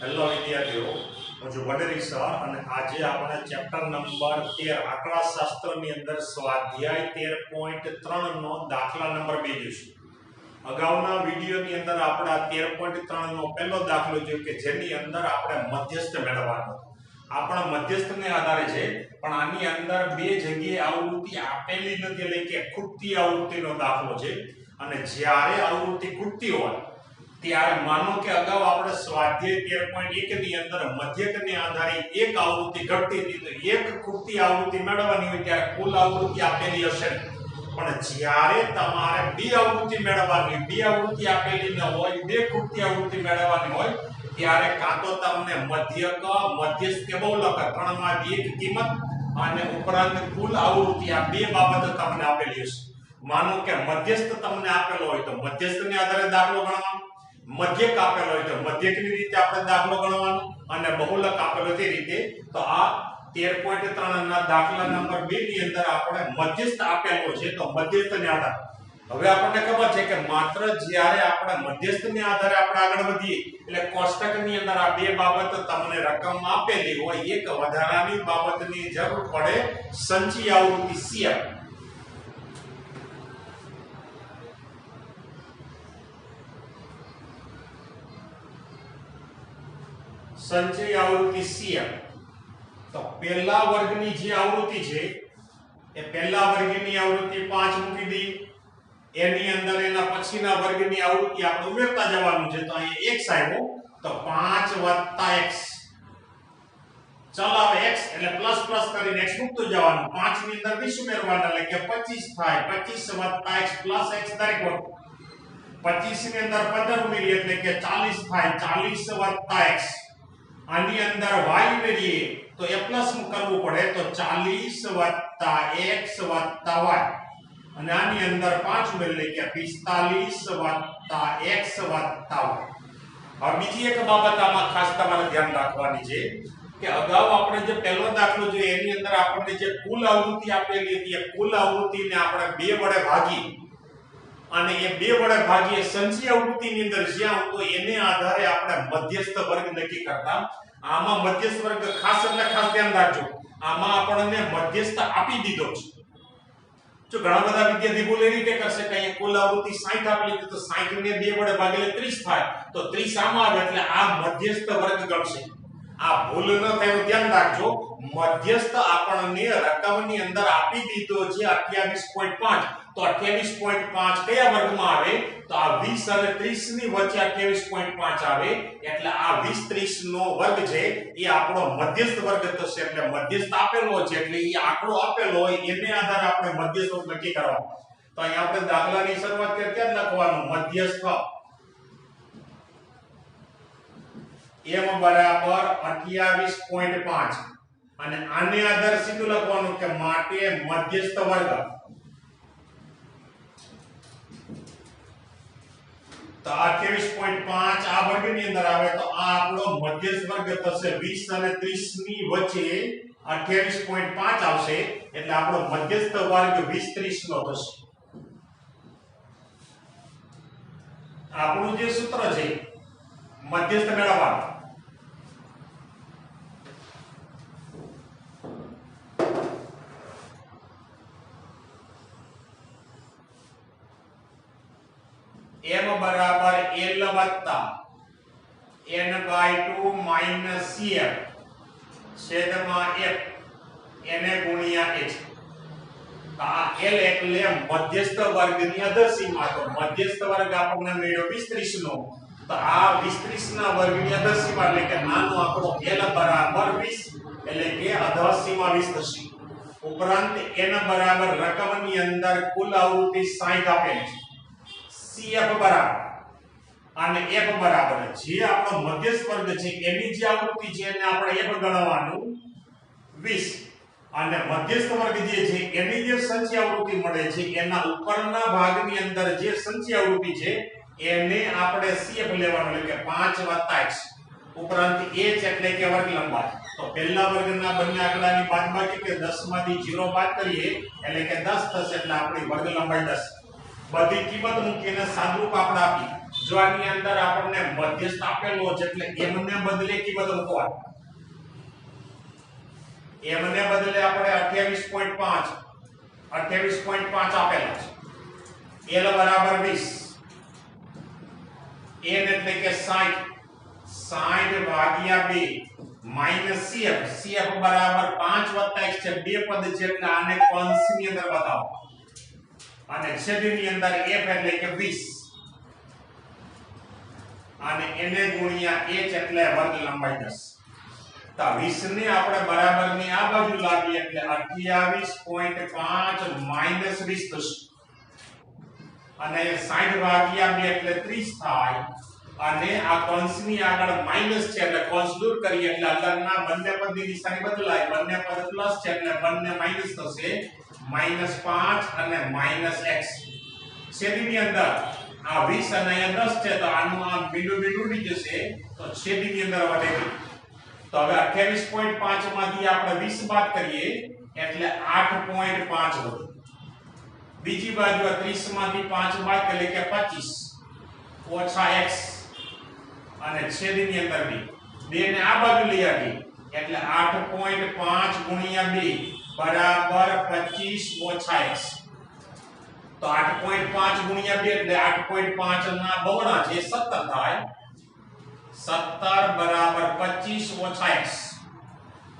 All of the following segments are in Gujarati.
હેલો વિદ્યાર્થીઓ. હું છું વડેરી સર અને આજે આપણે ચેપ્ટર નંબર તેર આંકડા શાસ્ત્રની અંદર સ્વાધ્યાય તેર પોઈન્ટ ત્રણનો દાખલા નંબર બે જોઈશું. અગાઉના વિડીયોની અંદર આપણે આ તેર પોઈન્ટ ત્રણનો પહેલો દાખલો જોયો કે જેની અંદર આપણે મધ્યસ્થ મેળવવાનો આપણા મધ્યસ્થને આધારે છે, પણ આની અંદર બે જગ્યાએ આવૃત્તિ આપેલી નથી એટલે કે ખૂટતી આવૃત્તિનો દાખલો છે. અને જ્યારે આવૃત્તિ ખૂટતી હોય ત્યારે માનો કે અગાઉ આપણે સ્વાધ્યાય તેર પોઈન્ટ એક ની અંદર મધ્યકને આધારે એક આવૃત્તિ ઘટતી હતી, તો એક ખૂટતી આવૃત્તિ મેળવવાની હોય ત્યારે કુલ આવૃત્તિ આપેલી હશે. પણ જ્યારે તમારે બે આવૃત્તિ મેળવવાની, બે આવૃત્તિ આપેલી ન હોય, બે ખૂટતી આવૃત્તિ મેળવવાની હોય, ત્યારે કાં તો તમને મધ્યક, મધ્યસ્થ કે બહુલક ત્રણમાંથી એક કિંમત અને ઉપરાંત કુલ આવૃત્તિ આ બે બાબતો તમને આપેલી હશે. માનો કે મધ્યસ્થ તમને આપેલો હોય તો મધ્યસ્થને આધારે દાખલો ગણવાનો. મધ્યક આપેલો હોય તો મધ્યકની રીતે આપણે દાખલો ગણવાનો અને બહુલક આપેલો તે રીતે, તો આ તેર પોઈન્ટ ત્રણ ના દાખલા નંબર બે ની અંદર આપણે મધ્યસ્થ આપેલો છે, તો મધ્યસ્થને આધાર. હવે આપણને ખબર છે કે માત્ર જ્યારે આપણે મધ્યસ્થને આધારે આપણે આગળ વધીએ, એટલે કોષ્ટકની અંદર આ બે બાબત તમને રકમ આપેલી હોય, એક વધારાની બાબતની જરૂર પડે, સંચી આવૃત્તિ સિયા સંચય આવૃત્તિ સીએમ તો પહેલા વર્ગની જે આવૃત્તિ છે, એ પહેલા વર્ગની આવૃત્તિ 5 મૂકી દી એની અંદર એના પછીના વર્ગની આવૃત્તિ આપણે ઉમેરતા જવાનું છે. તો અહીંયા x આવ્યો તો 5 x ચાલ હવે x એટલે પ્લસ પ્લસ કરીને x મૂકતું જવાનું. 5 ની અંદર 20 ઉમેરવાના, એટલે કે 25 થાય. 25 x પ્લસ x દરેક વખત. 25 ની અંદર 15 ઉમેરીએ એટલે કે 40 થાય. 40 x આની અંદર y ઉમેરીએ તો a પ્લસ કરવું પડે તો 40 x y અને આની અંદર 5 ઉમેરી કે 45 x y હવે બીજી એક બાબત આમાં ખાસ તમારે ધ્યાન રાખવાની છે કે અગાઉ આપણે જે પહેલો દાખલો જોયો એની અંદર આપણને જે કુલ આવૃત્તિ આપેલી હતી, એ કુલ આવૃત્તિને આપણે બે વડે ભાગી અને એ બે વડે ભાગીએ સંચય આવૃત્તિની અંદર જ્યાં હતો, એને આધારે આપણે મધ્યસ્થ વર્ગ નક્કી કરતા. આમાં મધ્યસ્થ વર્ગ ખાસ એટલે ખાસ ધ્યાન રાખજો. આમાં આપણને મધ્યસ્થ આપી દીધો છે. જો ઘણા બધા વિદ્યાર્થી ભૂલ એ રીતે કરશે કે અહીંયા કુલ આવૃત્તિ 60 આપેલી છે તો 60 ને બે વડે ભાગેલે 30 થાય. તો 30 આમાં આવે એટલે આ મધ્યસ્થ વર્ગ ગણશે. આ ભૂલ ન થાય ધ્યાન રાખજો. મધ્યસ્થ આપણને રકમની અંદર આપી દીધો છે 28.5 તો 28.5 કયા વર્ગમાં આવે? તો આ 20 અને 30 ની વચ્ચે 28.5 આવે. એટલે આ 20 30 નો વર્ગ છે, એ આપણો મધ્યસ્થ વર્ગ થશે. એટલે મધ્યસ્થ આપેલો છે, એટલે એ આંકડો આપેલો હોય, એને આધારે આપણે મધ્યસ્થ નક્કી કરવાનો. તો અહીંયા આપણે દાખલાની શરૂઆત કરીએ ત્યાં લખવાનું? મધ્યસ્થ. m બરાબર 28.5 અને આને આધારે સીધું લખવાનું કે માટે મધ્યસ્થ વર્ગ. તો 28.5 આ વર્ગની અંદર આવે તો આ આપણો મધ્યસ્થ વર્ગ થશે 20 અને 30 ની વચ્ચે 28.5 આવશે, એટલે આપણો મધ્યસ્થ વર્ગ 20 30 નો થશે. આપણું જે સૂત્ર છે, મધ્યસ્થ મેળવવાનું. M બરાબર l વત્તા n બાય 2 માઇનસ cf છેદમાં f n ગુણ્યા h. આ l એટલે મધ્યસ્થ વર્ગની અધરસીમા તો મધ્યસ્થ વર્ગ આપણને મળ્યો 20 નો તો આ 20 30 ના વર્ગની અધરસીમા એટલે કે નાનો આંકડો l બરાબર 20 એટલે કે અધરસીમા 20 થશે. ઉપરાંત n બરાબર રકમની અંદર કુલ આવૃત્તિ 60 આપેલી છે. CF બરાબર. અને F બરાબર. જે આપણો મધ્યસ્થ વર્ગ છે, એની જે આવૃત્તિ છે, એને આપણે F ગણવાનું 20 અને મધ્યસ્થ વર્ગ જે છે, એની જે સંચય આવૃત્તિ મળે છે, એના ઉપરના ભાગની અંદર જે સંચય આવૃત્તિ છે, એને આપણે CF લેવાનું, એટલે કે 5 x ઉપરાંત h એટલે કે વર્ગ લંબાઈ. તો પહેલા વર્ગના બંને આંકડાની બાદબાકી કે 10 માંથી 0 બાદ કરીએ, એટલે કે 10 થશે, એટલે આપણી વર્ગ લંબાઈ 10 બધી કિંમત મૂકીને સાદુરૂપ આપણે આપી. જો આની અંદર આપણને મધ્યસ્થ આપેલો છે, એટલે એમને બદલે કિંમત મૂકવાની. એમને બદલે આપણે 28.5 28.5 આપેલા છે. L બરાબર 20 N એટલે કે 60 60 ભાગ્યા 2 માઇનસ CF CF બરાબર 5 x છે. બે પદ છે, એટલે આને કૌંસની અંદર બતાવો. અને છેદની અંદર f એટલે કે 20 અને na ગુણ્યા h એટલે વર્ગ લંબાઈ 10 તો 20 ને આપણે બરાબરની આ બાજુ લાવીએ એટલે 28.5 માઇનસ 20 થશે. અને 60 ભાગ્યા 2 એટલે 30 થાય. અને આ કૌંસની આગળ માઇનસ છે એટલે કૌંસ દૂર કરીએ એટલે અંદરના બંને પદની નિશાની બદલાય. બંને પદ પ્લસ છે એટલે બંને માઇનસ થશે. માઇનસ પાંચ અને માઇનસ એક્સ છેદની અંદર આ 20 અને અહીંયા 10 છે, તો આનું આ મીંડું મીંડું ઉડી જશે, તો છેદની અંદર વધે તો હવે 28.5 માંથી આપણે 20 બાદ કરીએ, એટલે 8.5 વધે. બીજી બાજુ આ 30 માંથી 5 બાદ કરીએ કે 25 ઓછા x અને છેદની અંદર બી. બે ને આ બાજુ લઈ આવી એટલે 8.5 ગુણ્યા 2 બરાબર 25 ઓછા x તો 8.5 ગુણ્યા 2 એટલે 8.5 ના બમણા છે 17 થાય 17 બરાબર 25 ઓછા x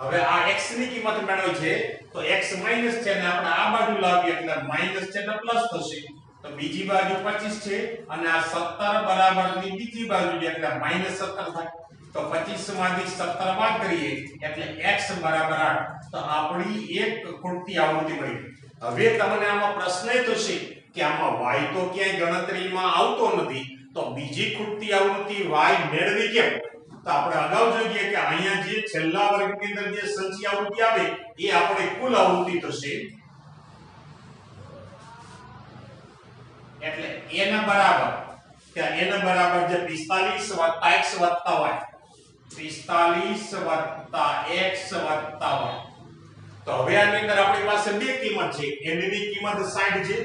હવે આ x ની કિંમત મેળવી છે, તો x માઇનસ છે ને આપણે આ બાજુ લાવીએ એટલે માઇનસ છે એટલે પ્લસ થશે. તો બીજી બાજુ 25 છે અને આ 17 બરાબરની બીજી બાજુ એટલે માઇનસ 17 થાય. તો 25 માંથી 17 બાદ કરીએ, એટલે x બરાબર 8 તો આપણી એક ખૂટતી આવૃત્તિ મળી. હવે તમને આમાં પ્રશ્ન એ છે કે આમાં y તો ક્યાંય ગણતરીમાં આવતો નથી, તો બીજી ખૂટતી આવૃત્તિ y મેળવી કેમ? તો આપણે અગાઉ જોઈએ કે અહીંયા જે છેલ્લા વર્ગની અંદર જે સંચી આવૃત્તિ આવે, એ આપણે કુલ આવૃત્તિ થશે. એટલે a બરાબર. ત્યાં a ના બરાબર જે 45 વત્તા x y. 45 વત્તા x વત્તા તો હવે આની અંદર આપણી પાસે બે કિંમત છે. n ની કિંમત 60 છે,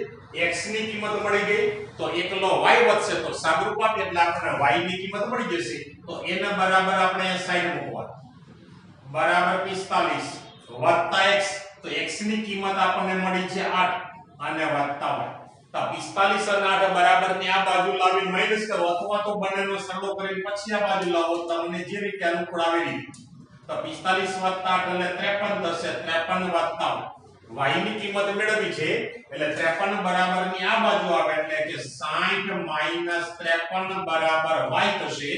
x ની કિંમત મળી ગઈ. તો એકલો y વધશે તો સાગરૂપ આપે એટલે આપણને y ની કિંમત મળી જશે. તો n બરાબર આપણે 60 મૂકવા બરાબર 45 વત્તા x તો x ની કિંમત આપણને મળી છે 8 અને વત્તા y તો 45 અને 8 બરાબરની આ બાજુ લાવી માઇનસ કરો, અથવા તો બંનેનો સરવાળો કરીને પછી આ બાજુ લાવો તમને જે રીતે અનુકૂળ આવે એ. તો 45 વત્તા 8 એટલે 53 થશે 53 વત્તા y ની કિંમત મેળવી છે, એટલે 53 બરાબરની આ બાજુ આવે, એટલે કે 60 માઇનસ 53 બરાબર y થશે,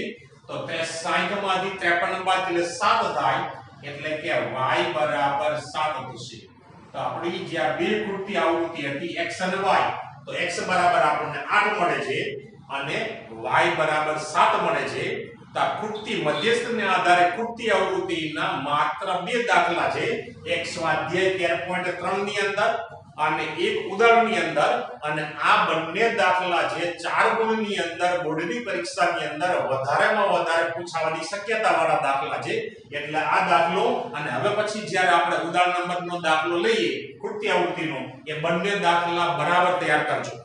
તે 60 માંથી 53 બાદ એટલે 7 થાય, એટલે કે y બરાબર 7 થશે. તો આપણી જે આ બે કૃતિ આવૃત્તિ હતી, x અને y તો x બરાબર આપણને 8 મળે છે અને y બરાબર 7 મળે છે. તો આ કૃતિ મધ્યસ્થને આધારે કૃતિ આવૃત્તિના માત્ર બે દાખલા છે. એક સ્વાધ્યાય 13.3 ની અંદર અને એક ઉદાહરણની અંદર અને આ બંને દાખલા જે ચાર ગુણની અંદર બોર્ડની પરીક્ષાની અંદર વધારેમાં વધારે પૂછાવાની શક્યતાવાળા દાખલા છે. એટલે આ દાખલો અને હવે પછી જ્યારે આપણે ઉદાહરણ નંબરનો દાખલો લઈએ ખૂટતી આવૃત્તિનો એ બંને દાખલા બરાબર તૈયાર કરજો.